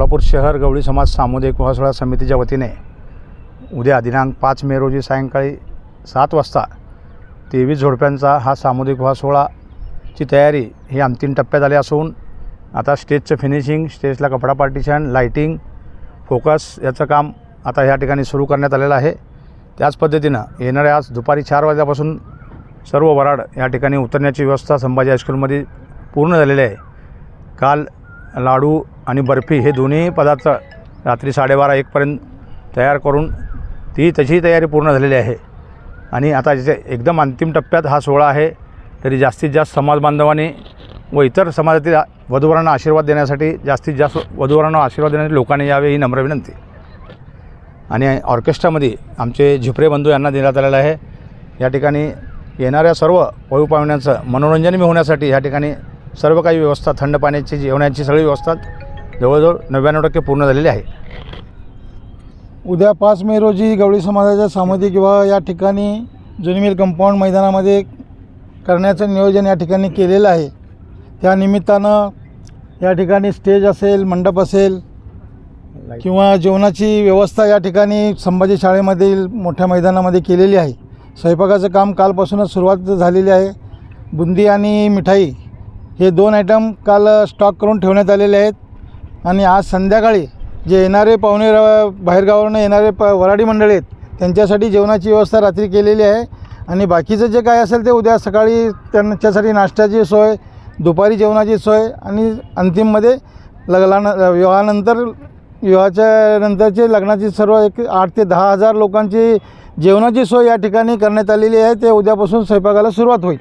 कोल्हापूर शहर गवळी समाज सामुदायिक विवाह समितीच्या वतीने उद्या दिनांक पाच मे रोजी सायंकाळी सात वाजता तेवीस झोडप्यांचा हा सामुदायिक विवाह सोहळाची तयारी ही अंतिम टप्प्यात आली असून आता स्टेजचं फिनिशिंग स्टेजला कपडा पार्टिशन लाईटिंग फोकस याचं काम आता ह्या ठिकाणी सुरू करण्यात आलेलं आहे. त्याच पद्धतीनं येणाऱ्या आज दुपारी चार वाजल्यापासून सर्व वराड या ठिकाणी उतरण्याची व्यवस्था संभाजी हायस्कूलमध्ये पूर्ण झालेली आहे. काल लाडू आणि बर्फी हे दोन्ही पदार्थ रात्री साडेबारा एकपर्यंत तयार करून ती तशीही तयारी पूर्ण झालेली आहे. आणि आता जिथे एकदम अंतिम टप्प्यात हा सोहळा आहे तरी जास्तीत जास्त समाज बांधवाने व इतर समाजातील वधूवरांना आशीर्वाद देण्यासाठी जास्तीत जास्त वधूवरांना आशीर्वाद देण्यासाठी लोकांनी यावे ही नम्र विनंती. आणि ऑर्केस्ट्रामध्ये आमचे झिपरे बंधू यांना देण्यात आलेलं आहे. या ठिकाणी येणाऱ्या सर्व वयू पाहुण्यांचं मनोरंजन होण्यासाठी या ठिकाणी सर्व काही व्यवस्था थंड पाण्याची जेवणाची सगळी व्यवस्था जवळजवळ नव्याण्णव टक्के पूर्ण झालेली आहे. उद्या पाच मे रोजी गवळी समाजाच्या सामुदायिक विवाह या ठिकाणी जुनमिल कंपाऊंड मैदानामध्ये करण्याचं नियोजन या ठिकाणी केलेलं आहे. त्या निमित्तानं या ठिकाणी स्टेज असेल मंडप असेल किंवा जेवणाची व्यवस्था या ठिकाणी संभाजी शाळेमधील मोठ्या मैदानामध्ये केलेली आहे. स्वयंपाकाचं काम कालपासूनच सुरुवात झालेली आहे. बुंदी आणि मिठाई हे दोन आयटम काल स्टॉक करून ठेवण्यात आलेले आहेत. आणि आज संध्याकाळी जे येणारे पाहुणे र- बाहेरगावावरून येणारे प वराडी मंडळी आहेत त्यांच्यासाठी जेवणाची व्यवस्था रात्री केलेली आहे. आणि बाकीचं जे काय असेल ते उद्या सकाळी त्यांच्यासाठी नाश्त्याची सोय दुपारी जेवणाची सोय आणि अंतिममध्ये लग्ना विवाहानंतर विवाहाच्या नंतरचे लग्नाची सर्व एक आठ ते दहा हजार लोकांची जेवणाची सोय या ठिकाणी करण्यात आलेली आहे. ते उद्यापासून स्वयंपाकाला सुरुवात होईल.